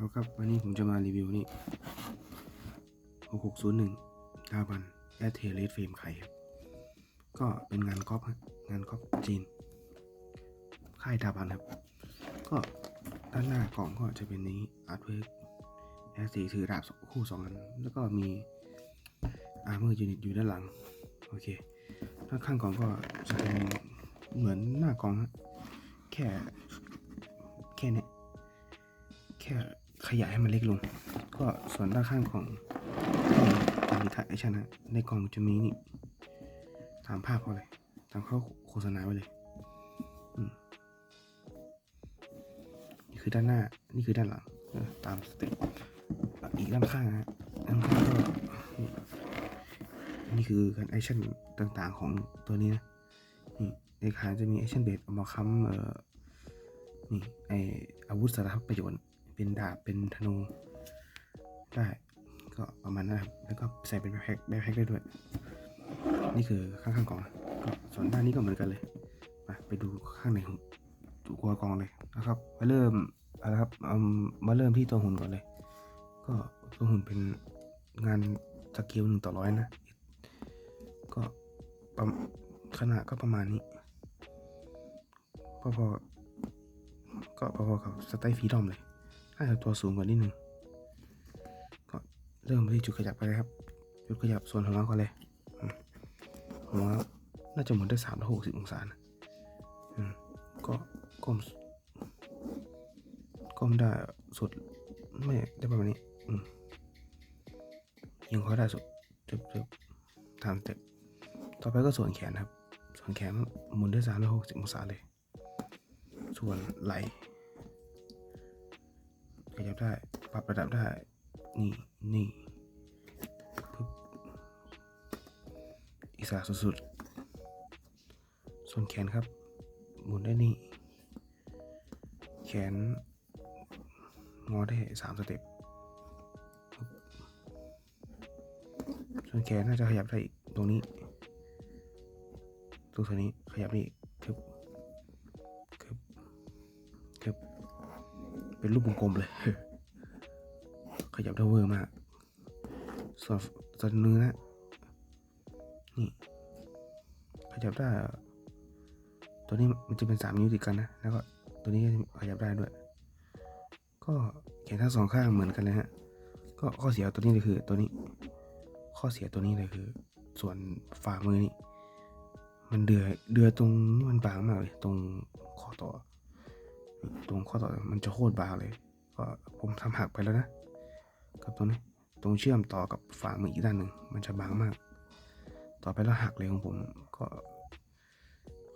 เอาครับ วันนี้ผมจะมารีวิวนี่ 6601ดาบันแอทเทเลสเฟรมไข่ครับ ก็เป็นงานก๊อปฮะงานก๊อปจีน ค่ายดาบันครับ ก็ด้านหน้ากล่องก็จะเป็นนี้อาร์ตเวิร์กแอสซีถือดาบคู่สองอัน แล้วก็มีอาร์เมอร์ยูนิตอยู่ด้านหลัง โอเค ด้านข้างกล่องก็จะเป็นเหมือนหน้ากล่องฮะแค่แค่เนี้ยแค่ ขยายให้มันเล็กลง ก็ส่วนด้านข้างของกล่องมีถ่ายไอชันะในกล่องจะมีนี่ตามภาพเขาเลยตามเขาโฆษณาไว้เลยอืมนี่คือด้านหน้า นี่คือด้านหลังตามสเต็ปอีกด้านข้างนะด้านข้างก็นี่คือการไอชันต่างๆของตัวนี้นะนี่ในขาจะมีไอชันเบสเอามาค้ำเอ่อนี่ไออาวุธสารพัดประโยชน์ เป็นดาบเป็นธนูได้ก็ประมาณนั้นครับแล้วก็ใส่เป็นแบ็คแพ็คแบ็คแพ็คได้ด้วย นี่คือข้างๆกล่องนะก็ส่วนด้านนี้ก็เหมือนกันเลยมาไปดูข้างในของตัวกล่องเลยนะครับ มาเริ่มเอาละครับมาเริ่มที่ตัวหุ่นก่อนเลย ก็ตัวหุ่นเป็นงานสเกลหนึ่งต่อร้อยนะ ก็ขนาดก็ประมาณนี้พอๆก็พอๆกับสไตล์ฟรีดอมเลย น่าจะตัวสูงกว่านิดหนึ่งก็เริ่มที่จุดขยับไปเลยครับ จุดขยับส่วนของเราก่อนเลยอืมหัวน่าจะหมุนได้สามร้อยหกสิบองศานะอืมก็ก้มก้มได้สุดไม่ได้ประมาณนี้ยิงเขาได้สุดจึบจึบตามสเต็ปต่อไปก็ส่วนแขนครับ ส่วนแขนหมุนได้สามร้อยหกสิบองศาเลย ส่วนไหล ยับได้ ปรับระดับได้ นี่นี่อิสระสุดๆ ส่วนแขนครับ หมุนได้นี่ แขน งอได้สามสเต็ป ส่วนแขนน่าจะขยับได้อีกตรงนี้ ตรงส่วนนี้ขยับนี่ปึ๊บครับครับเป็นรูปวงกลมเลย ขยับได้เวอร์มากส่วนส่วนเนื้อนี่ ขยับได้ ตัวนี้มันจะเป็นสามนิ้วติดกันนะ แล้วก็ตัวนี้ก็ขยับได้ด้วย ก็แขนทั้งสองข้างเหมือนกันเลยฮะ ก็ข้อเสียตัวนี้เลยคือตัวนี้ ข้อเสียตัวนี้เลยคือ ส่วนฝ่ามือนี่ มันเดือเดือตรงนี้มันบางมากเลย ตรงข้อต่อ ตรงข้อต่อมันจะโคตรบางเลย ก็ผมทำหักไปแล้วนะ กับตรงนี้ตรงเชื่อมต่อกับฝ่ามืออีกด้านหนึ่งมันจะบางมาก ต่อไปแล้วหักเลยของผมก็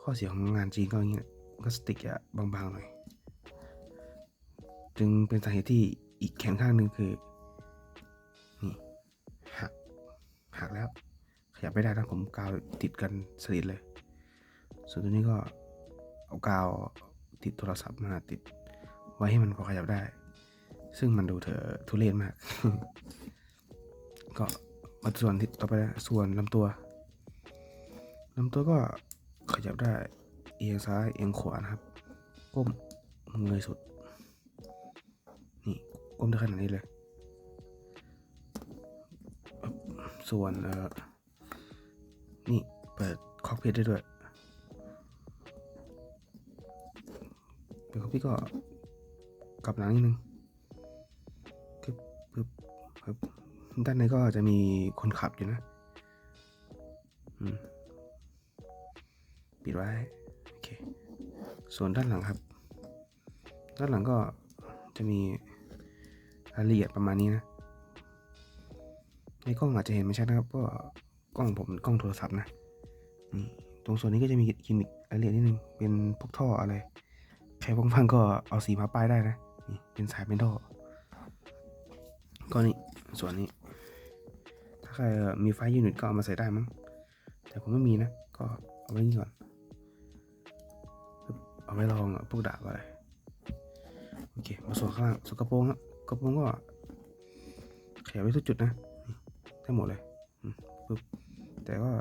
ข้อเสียของงานจีนก็อย่างเงี้ยก็สติกอะบางๆหน่อยจึงเป็นสาเหตุที่อีกแขนข้างหนึ่งคือนี่หักหักแล้ว ขยับไม่ได้นะผมกาวติดกันสนิทเลย ส่วนตัวนี้ก็เอากาวติดโทรศัพท์มาติดไว้ให้มันพอขยับได้ ซึ่งมันดูเถอะทุเรศมาก ก็มาส่วนที่ต่อไปนะส่วนลำตัวลำตัวก็ขยับได้ เอียงซ้ายเอียงขวานะครับ ก้มเงยสุด นี่ก้มได้ขนาดนี้เลย ส่วนเออนี่เปิดคอกพิทได้ด้วยเปิดคอกพิทก็กลับหลังนิดนึง ปึ๊บด้านในก็จะมีคนขับอยู่นะปิดไว้โอเคส่วนด้านหลังครับ ด้านหลังก็จะมีรายละเอียดประมาณนี้นะในกล้องอาจจะเห็นไม่ชัดนะครับเพราะกล้องผมกล้องโทรศัพท์นะนี่ตรงส่วนนี้ก็จะมีกิมมิครายละเอียดนิดนึงเป็นพวกท่ออะไรใครว่างๆก็เอาสีมาป้ายได้นะนี่เป็นสายเป็นท่อก็นี่ ส่วนนี้ ถ้าใครมีไฟยูนิตก็เอามาใส่ได้มั้ง แต่ผมไม่มีนะ ก็เอาไว้นี่ก่อน เอาไว้ลองอะพวกดาบอะไร โอเค มาส่วนข้างล่างส่วนกระโปรงครับกระโปรงก็ขยับไว้ทุกจุดนะได้หมดเลยปึ๊บแต่ว่า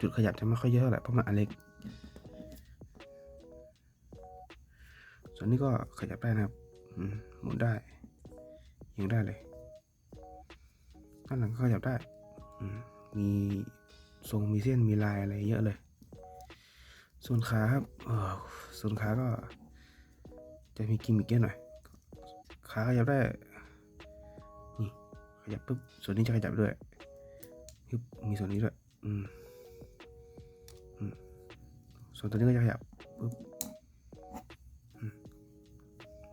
จุดขยับจะไม่ค่อยเยอะเท่าไหร่เพราะมันอันเล็ก ส่วนนี้ก็ขยับได้นะครับหมุนได้ยิงได้เลย ด้านหลังก็ขยับได้ มีทรงมีเส้นมีลายอะไรเยอะเลย ส่วนขาครับส่วนขาก็ จะมีกิมมิกเยอะหน่อย ขาขยับได้ นี่ขยับปุ๊บ ส่วนนี้จะขยับด้วยฮึบมีส่วนนี้ด้วยอืมอืมส่วนตัวนี้ก็จะขยับปุ๊บ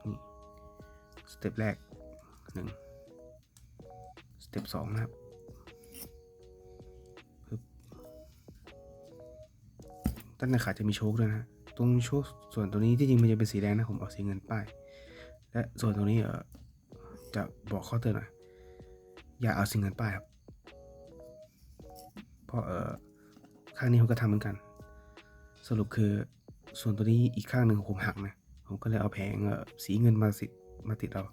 นี่ สเต็ปแรกหนึ่ง เต็ปสองนะครับด้านในขาจะมีโชคด้วยนะ ตรงโชคส่วนตัวนี้ที่จริงมันจะเป็นสีแดงนะผมเอาสีเงินป้าย และส่วนตรงนี้เออจะบอกข้อเตือนหน่อยอย่าเอาสีเงินป้ายครับ เพราะเออข้างนี้ผมก็ทำเหมือนกัน สรุปคือส่วนตัวนี้อีกข้างหนึ่งผมหักนะ ผมก็เลยเอาแผงเออสีเงินมาสิมาติดเอา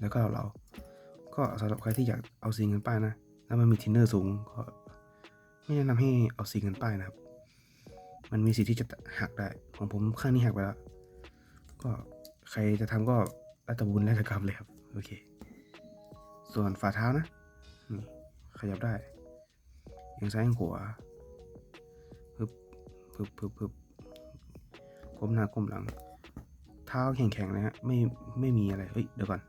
แล้วก็เอาเรา ก็สำหรับใครที่อยากเอาสีเงินป้ายนะ แล้วมันมีทินเนอร์สูงก็ไม่แนะนำให้เอาสีเงินป้ายนะครับ มันมีสิทธิ์ที่จะหักได้ ของผมข้างนี้หักไปแล้ว ก็ใครจะทำก็รัตบุญและกรรมเลยครับ โอเค ส่วนฝ่าเท้านะนี่ขยับได้เอียงซ้ายเอียงขวาปึบปึบปึบปึบก้มหน้าก้มหลัง เท้าแข็งๆนะฮะ ไม่ ไม่มีอะไร เฮ้ย เดี๋ยวก่อน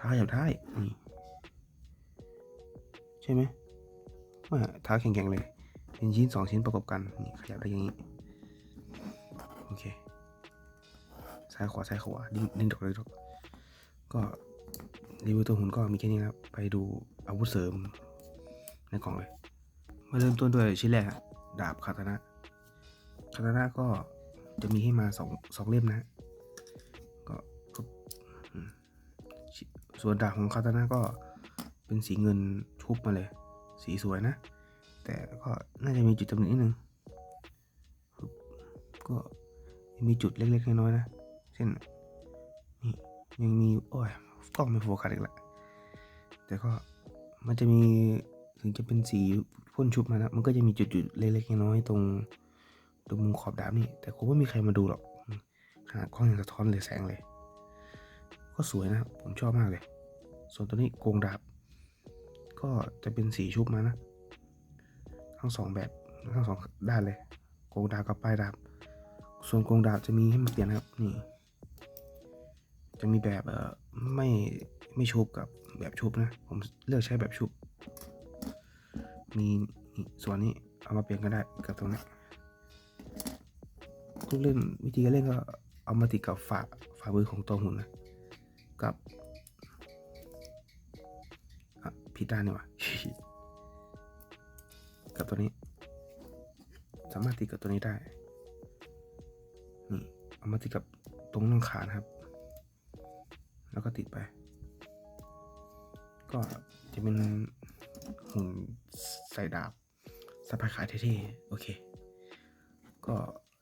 ท้าขยับได้นี่ใช่ไหมว่าท้าแข็งๆเลย เป็นชิ้นสองชิ้นประกอบกัน นี่ขยับได้อย่างนี้ โอเค ซ้ายขวาซ้ายขวาดึงดึงดอกดึงดอกก็รีวิวตัวหุ่นก็มีแค่นี้ครับ ไปดูอาวุธเสริมในกล่องเลย มาเริ่มต้นด้วยชิ้นแรกดาบคาตานะคาตานะก็จะมีให้มาสองสองเล่มนะ ส่วนดาบของคาตานะก็เป็นสีเงินชุบมาเลย สีสวยนะ แต่ก็น่าจะมีจุดตำหนินิดนึง ก็มีจุดเล็กๆน้อยๆนะ เช่นนี่ยังมีโอ้ยกล้องไม่โฟกัสอีกแล้วแต่ก็มันจะมีถึงจะเป็นสีพ่นชุบมานะมันก็จะมีจุดๆเล็กๆน้อยๆตรงตรงมุมขอบดาบนี่ แต่คงไม่มีใครมาดูหรอกขนาดกล้องยังสะท้อนเลยแสงเลย ก็สวยนะครับผมชอบมากเลย ส่วนตัวนี้โกงดาบ ก็จะเป็นสีชุบมานะ ทั้งสองแบบทั้งสองด้านเลย โกงดาบกับปลายดาบ ส่วนโกงดาบจะมีให้มันเปลี่ยนนะครับนี่ จะมีแบบเออไม่ไม่ชุบกับแบบชุบนะ ผมเลือกใช้แบบชุบ มีนี่ส่วนนี้เอามาเปลี่ยนก็ได้กับตรงนี้ทุกเล่นวิธีการเล่นก็เอามาติดกับฝาฝามือของตัวหุ่นนะ กับอะผิดด้านนี่ว่ากับตัวนี้ สามารถติดกับตัวนี้ได้ นี่เอามาติดกับตรงน่องขานะครับ แล้วก็ติดไป ก็จะเป็นหุ่นใส่ดาบสะพายขาเท่ๆโอเค ก็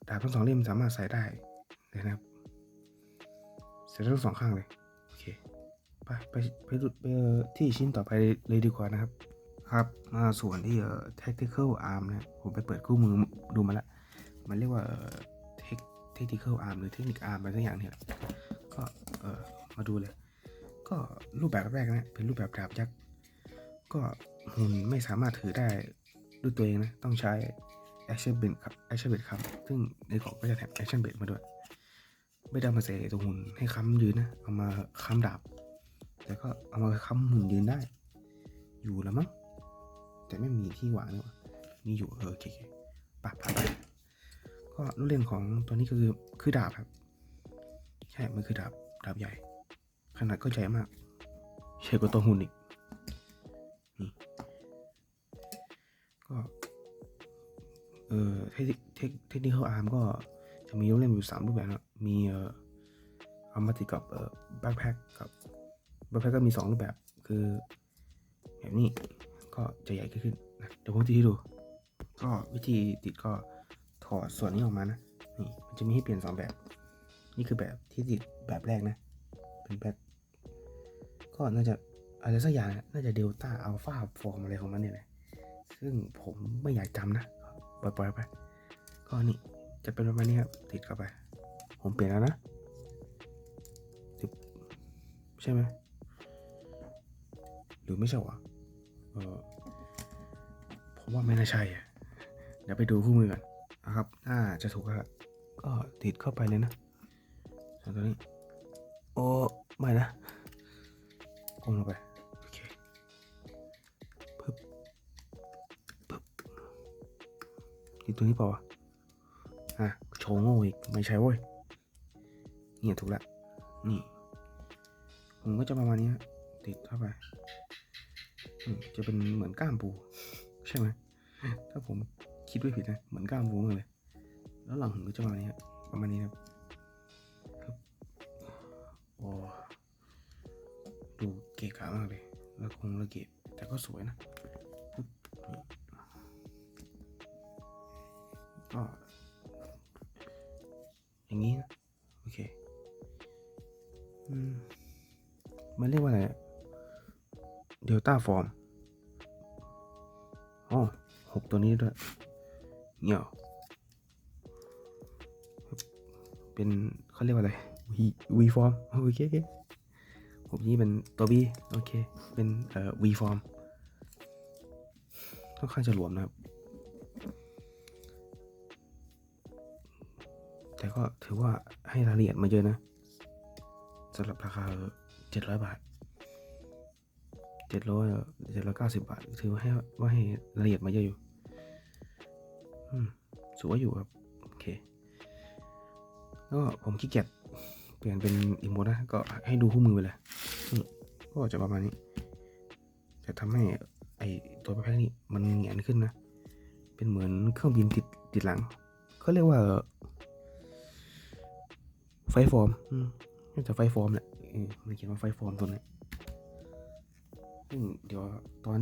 ดาบทั้งสองเล่มสามารถใส่ได้เลยนะครับ ใส่ได้ทั้งสองข้างเลย เคไปไปไปดูไปที่ชิ้นต่อไปเลยดีกว่านะครับ ครับมาส่วนที่เอ่อ tactical arm นะผมไปเปิดคู่มือดูมาล้วมันเรียกว่าเอ่อ tactical arm หรือเทคนิค arm อะไรสักอย่างเนี่ยแหละก็เออมาดูเลย ก็รูปแบบแรกนะเป็นรูปแบบดาบยักษ์ก็หุ่นไม่สามารถถือได้ด้วยตัวเองนะ ต้องใช้ action bait ครับ action bait ครับ ซึ่งในกล่องก็จะแถม action bait มาด้วย ไม่ได้มาใส่ตัวหุ่นให้ค้ำยืนนะ เอามาค้ำดาบ แต่ก็เอามาค้ำหุ่นยืนได้ อยู่แล้วมั้ง แต่ไม่มีที่วางนี่หว่ามีอยู่เออโอเคโอเคปะปะปะก็ลูกเล่นของตัวนี้ก็คือคือดาบครับ ใช่ มันคือดาบ ดาบใหญ่ ขนาดก็ใหญ่มากใหญ่กว่าตัวหุ่นอีกนี่ก็เออเทคเทคเทคนิคอาร์มก็จะมีลูกเล่นอยู่สามรูปแบบนะ มีเออเอามาติดกับเออแบ็คแพ็คกับแบ็คแพ็คก็มีสองรูปแบบคือแบบนี้ก็จะใหญ่ขึ้นนะเดี๋ยวผมติดให้ดู ก็วิธีติดก็ถอดส่วนนี้ออกมานะนี่มันจะมีให้เปลี่ยนสองแบบ นี่คือแบบที่ติดแบบแรกนะ เป็นแบบ ก็น่าจะอะไรสักอย่างนะน่าจะเดลต้าอัลฟาฟอร์มอะไรของมันเนี่ยแหละซึ่งผมไม่อยากจำนะปล่อยๆไป ก็นี่จะเป็นประมาณนี้ครับติดเข้าไป ผมเปลี่ยนแล้วนะใช่ไหมหรือไม่ใช่วะเออผมว่าไม่น่าใช่อะเดี๋ยวไปดูคู่มือก่อนนะครับน่าจะถูกแล้วก็ติดเข้าไปเลยนะส่วนตัวนี้ โอ้ไม่นะก้มลงไปโอเคปึ๊บปึ๊บนี่ตัวนี้เปล่าวะอะโชว์โง่อีก ไม่ใช่เว้ย นี่ถูกแล้วนี่ ผมก็จะประมาณนี้ติดเข้าไปจะเป็นเหมือนก้ามปู ใช่ไหมถ้าผมคิดไม่ผิดนะเหมือนก้ามปูเลย แล้วหลังผมก็จะประมาณนี้ประมาณนี้ครับโอ้ดูเก๋กามากเลยแล้วคงละเกะแต่ก็สวยนะ มมันเรียกว่าอะไรเดลต้าฟอร์มอ๋อหกตัวนี้ด้วยเงี้ยเป็นเขาเรียกว่าอะไรวีฟอร์มโอเคโอเคผมนี้เป็นตัวบีโอเค เป็นเอ่อวีฟอร์มค่อนข้างจะหลวมนะครับ แต่ก็ถือว่าให้รายละเอียดมาเยอะนะ สำหรับราคาเจ็ดร้อยบาทเจ็ดร้อยเจ็ดร้อยเก้าสิบบาท ถือว่าให้ว่าให้รายละเอียดมาเยอะอยู่สวยอยู่ครับ โอเค ก็ผมขี้เกียจเปลี่ยนเป็นอีโมดนะ ก็ให้ดูคู่มือไปเลยก็จะประมาณนี้ จะทำให้ไอตัวประเภทนี้มันเหงียนขึ้นนะ เป็นเหมือนเครื่องบินติดติดหลัง เขาเรียกว่าไฟฟอร์ม จะไฟฟอร์มแหละมันเขียนว่าไฟฟอร์มตัวนี้ซึ่งเดี๋ยวตอน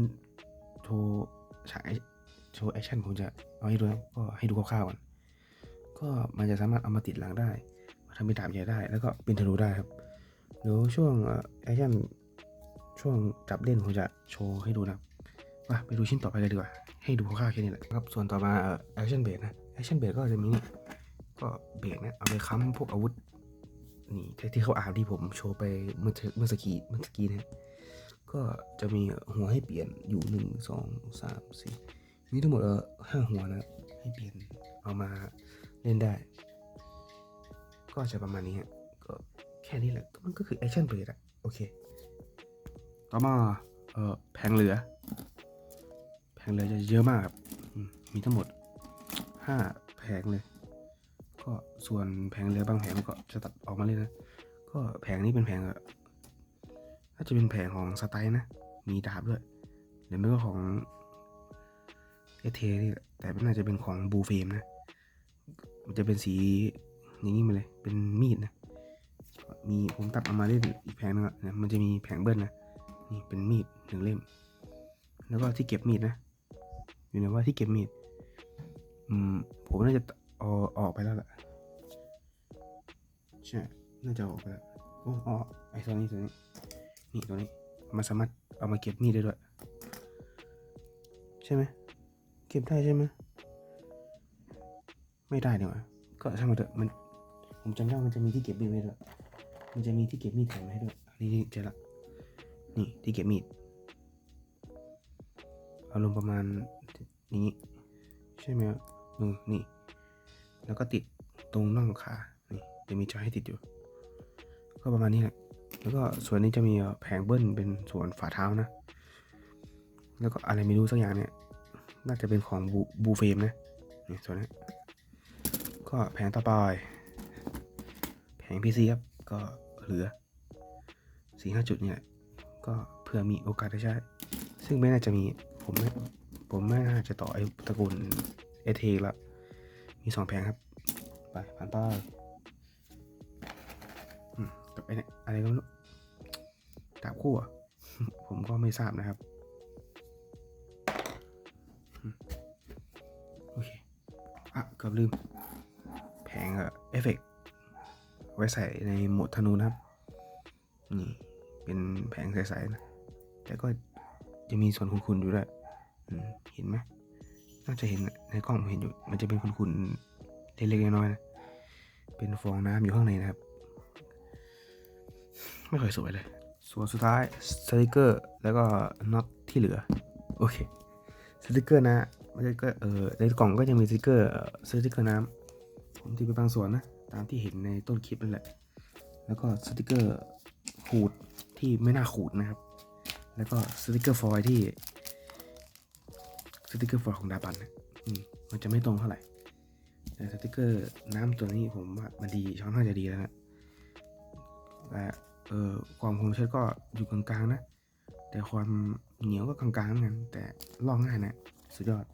โชว์ฉายโชว์แอคชั่นผมจะเอาให้ดูนะก็ให้ดูคร่าวๆก่อน ก็มันจะสามารถเอามาติดหลังได้มาทำเป็นดาบใหญ่ได้ แล้วก็เป็นธนูได้ครับเดี๋ยวช่วงแอคชั่นช่วงจับเล่นผมจะโชว์ให้ดูนะมาไปดูชิ้นต่อไปเลยดีกว่า ให้ดูคร่าวๆแค่นี้แหละครับ ส่วนต่อมาแอคชั่นเบรนะแอคชั่นเบรก็จะมีนี่ก็เบรกเนี่ยเอาไปค้ำพวกอาวุธ นี่ที่เขาอาบที่ผมโชว์ไปเมื่อเมื่อสกีเมื่อสกีนะก็จะมีหัวให้เปลี่ยนอยู่หนึ่งสองสามสี่มีทั้งหมดเออห้าหัวนะให้เปลี่ยนเอามาเล่นได้ ก็จะประมาณนี้ฮะก็แค่นี้แหละมันก็คือแอคชั่นเบรดอะโอเคต่อมาเออแผงเหลือ แผงเหลือจะเยอะมากครับมมีทั้งหมดห้าแผงเลย ก็ส่วนแผงเรือบางแผงก็จะตัดออกมาเลยนะ ก็แผงนี้เป็นแผงอะน่าจะเป็นแผงของสไตล์นะ มีดาบด้วยหรือไม่ก็ของเอเทนี่แหละแต่น่าจะเป็นของบูเฟมนะ มันจะเป็นสีอย่างนี้มาเลย เป็นมีดนะ มีผมตัดออกมาเล่นอีกแผงนึงอะนะมันจะมีแผงเบิ้ลนะ นี่เป็นมีดหนึ่งเล่ม แล้วก็ที่เก็บมีดนะ อยู่ในว่าที่เก็บมีด อืม ผมน่าจะ อออกไปแล้วแหละใช่ น่าจะออกไปแล้วโอ้อ๋อไอ้ตัวนี้ตัวนี้ นี่ตัวนี้ มันสามารถเอามาเก็บมีดได้ด้วย ใช่ไหม เก็บได้ใช่ไหม ไม่ได้เดี๋ยวาก็ช่างมันเถอะ มัน ผมจำได้มันจะมีที่เก็บมีดไว้ด้วย มันจะมีที่เก็บมีดแถมมาให้ด้วย นี่เจอละ นี่ที่เก็บมีดเอาลงประมาณนี้ ใช่ไหมครับอืมนี่ แล้วก็ติดตรงน่องขานี่จะมีจอยให้ติดอยู่ ก็ประมาณนี้แหละแล้วก็ส่วนนี้จะมีแผงเบิ้ลเป็นส่วนฝ่าเท้านะ แล้วก็อะไรไม่รู้สักอย่างเนี่ย น่าจะเป็นของบูบูเฟมนะนี่ส่วนนี้ก็แผงต่อไปแผงพีซีครับก็เหลือสี่ห้าจุดเนี่ยก็เพื่อมีโอกาสได้ใช้ ซึ่งไม่น่าจะมีผมไม่ผมไม่น่าจะต่อไอ้ตระกูลเอเทละ มีสองแผงครับ ไปผ่านป้ายอืมกับไอ้เนี่ยอะไรก็ไม่รู้ดาบคู่อะผมก็ไม่ทราบนะครับอืมโอเค อะเกือบลืม แผงเอฟเฟกไว้ใส่ในโหมดธนูนะครับ นี่เป็นแผงใสๆนะแต่ก็จะมีส่วนคุนๆอยู่ด้วยอืมเห็นไหม น่าจะเห็นในกล้องผมเห็นอยู่ มันจะเป็นขุ่นๆเล็กๆน้อยๆนะ เป็นฟองน้ำอยู่ข้างในนะครับ ไม่ค่อยสวยเลย ส่วนสุดท้ายสติกเกอร์แล้วก็น็อตที่เหลือ โอเค สติกเกอร์นะม่ใช่ก็เออในกล่องก็ยังมีสติกเกอร์สติกเกอร์น้ำผมที่ไปบางส่วนนะ ตามที่เห็นในต้นคลิปนั่นแหละ แล้วก็สติกเกอร์ขูดที่ไม่น่าขูดนะครับ แล้วก็สติกเกอร์ฟอยที่ สติกเกอร์ฟอยล์ของดาบันนะมันจะไม่ตรงเท่าไหร่ แต่สติกเกอร์น้ำตัวนี้ผมว่ามันดีช่องน่างจะดีแล้วนะแต่เออความคมชัดก็อยู่กลางๆนะ แต่ความเหนียวก็กลางๆเหมือนกันแต่ลอกง่ายนะ สุดยอด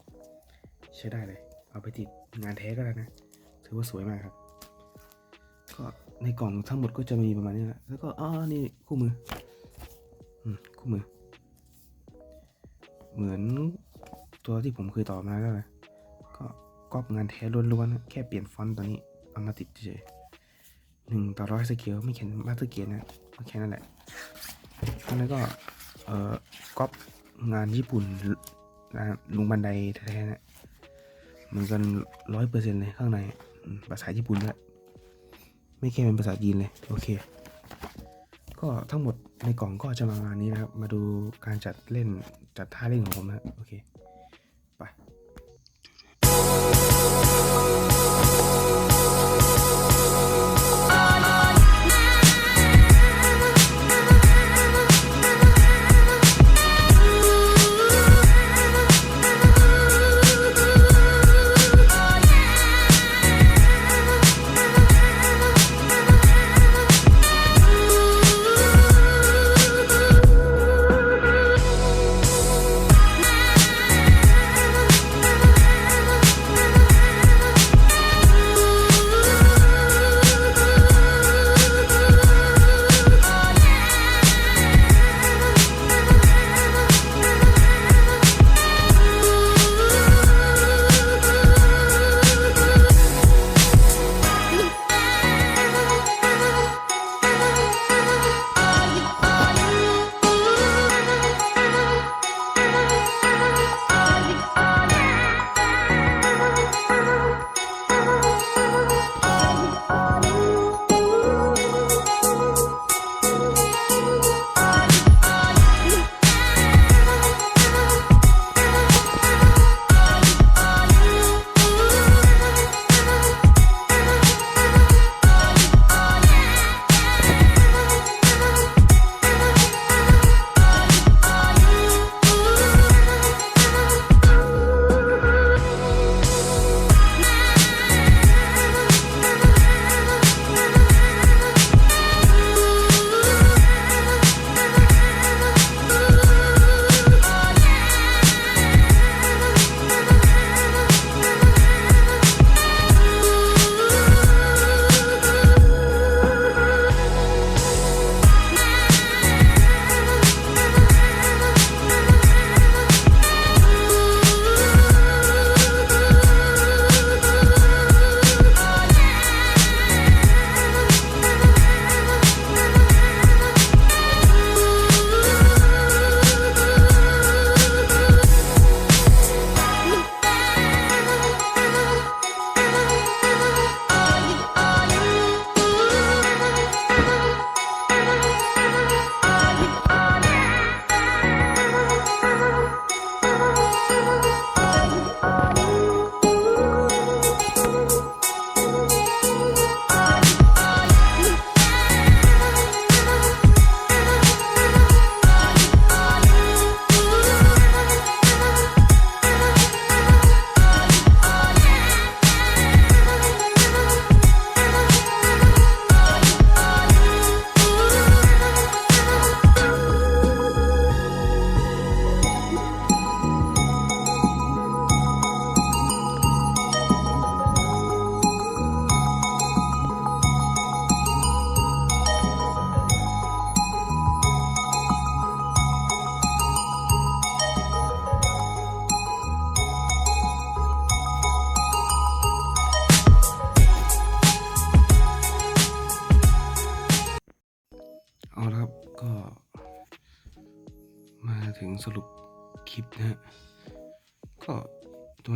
ใช้ได้เลย เอาไปติดงานแท้ก็ได้นะ ถือว่าสวยมากครับ ก็ในกล่องทั้งหมดก็จะมีประมาณนี้แหละแล้วก็อ๋อนี่คู่มือ อืมคู่มือ เหมือน ตัวที่ผมเคยต่อมาก็เลยก็ก๊อปงานแท้ล้วนๆนะแค่เปลี่ยนฟอนต์ตัวนี้เอามาติดเฉยหนึ่งต่อร้อยสเกลไม่เขียนมาสเตอร์เกียร์นะแค่นั้นแหละแล้วก็เอ่อก๊อปงานญี่ปุ่นนะลุงบันไดแท้ๆนะเหมือนกันร้อยเปอร์เซ็นต์เลยข้างในภาษาญี่ปุ่นด้วยไม่แค่เป็นภาษาจีนเลยโอเค ก็ทั้งหมดในกล่องก็จะมาประมาณนี้นะครับ มาดูการจัดเล่นจัดท่าเล่นของผมนะโอเค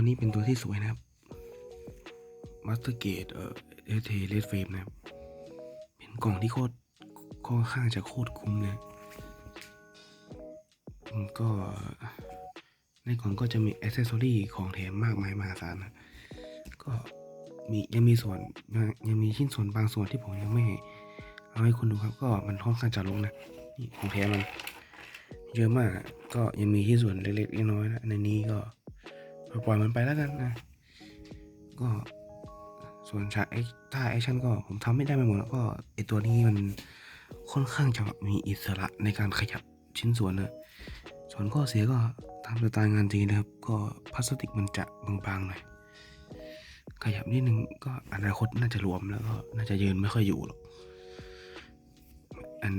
นี้เป็นตัวที่สวยนะครับมาสเตอร์เกตเอ่อเอเทเลสเฟมนะครับ เป็นกล่องที่โคตรค่อนข้างจะโคตรคุ้มเลยก็ในกล่องก็จะมีอ c เซสซอรี่ของแถมมากมายมหาศาลนะ ก็มียังมีส่วนยังมีชิ้นส่วนบางส่วนที่ผมยังไม่เอาให้คุณดูครับ ก็มันค่อนข้างจะลงนะนี่ของแท้มัน เยอะมากก็ยังมีชิ้นส่วนเล็กๆน้อยๆนะในนี้ก็ ปล่อยมันไปแล้วกันนะ ก็ส่วนฉากถ้าแอคชั่นก็ผมทำไม่ได้ไปหมดแล้วก็ไอตัวนี้มันค่อนข้างจะมีอิสระในการขยับชิ้นส่วนนะส่วนข้อเสียก็ตามสไตล์งานจริงนะครับ ก็พลาสติกมันจะบางๆหน่อยขยับนิดนึงก็อนาคตน่าจะรวมแล้วก็น่าจะยืนไม่ค่อยอยู่หรอกอัน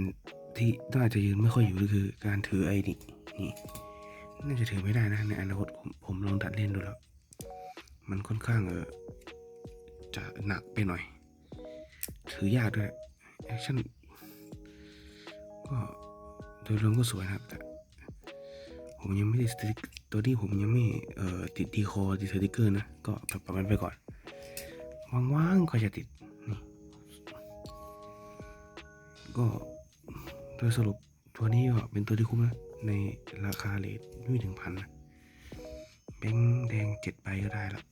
ที่น่าจะยืนไม่ค่อยอยู่ก็คือการถือไอ้นี่นี่ น่าจะถือไม่ได้นะในอนาคตผมผมลองดัดเล่นดูแล้ว มันค่อนข้างเออจะหนักไปหน่อย ถือยากด้วยแอคชั่นก็โดยรวมก็สวยนะครับ แต่ ผมยังไม่ได้สติกตัวที่ผมยังไม่เอ่อติดดีคอติดสติกเกอร์นะ ก็ปรับมันไปก่อน ว่างๆก็จะติดนี่ก็โดยสรุป ตัวนี้ก็เป็นตัวที่คุ้มนะ ในราคาเลทไม่ถึงพันนะแบงค์แดงเจ็ดใบก็ได้แล้ว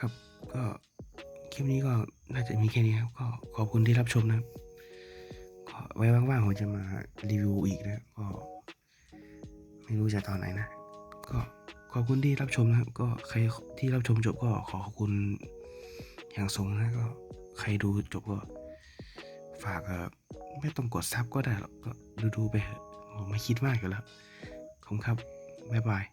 ครับก็คลิปนี้ก็น่าจะมีแค่นี้ครับ ก็ขอบคุณที่รับชมนะครับก็ไว้ว่างๆผมจะมารีวิวอีกนะก็ไม่รู้จะตอนไหนนะ ก็ขอบคุณที่รับชมนะครับ ก็ใครที่รับชมจบก็ขอขอบคุณอย่างสูงนะก็ใครดูจบก็ ฝากเออไม่ต้องกดซับก็ได้หรอกก็ดูๆไปเถอะผมไม่คิดมากอยู่แล้วขอบคุณครับ บ๊ายบาย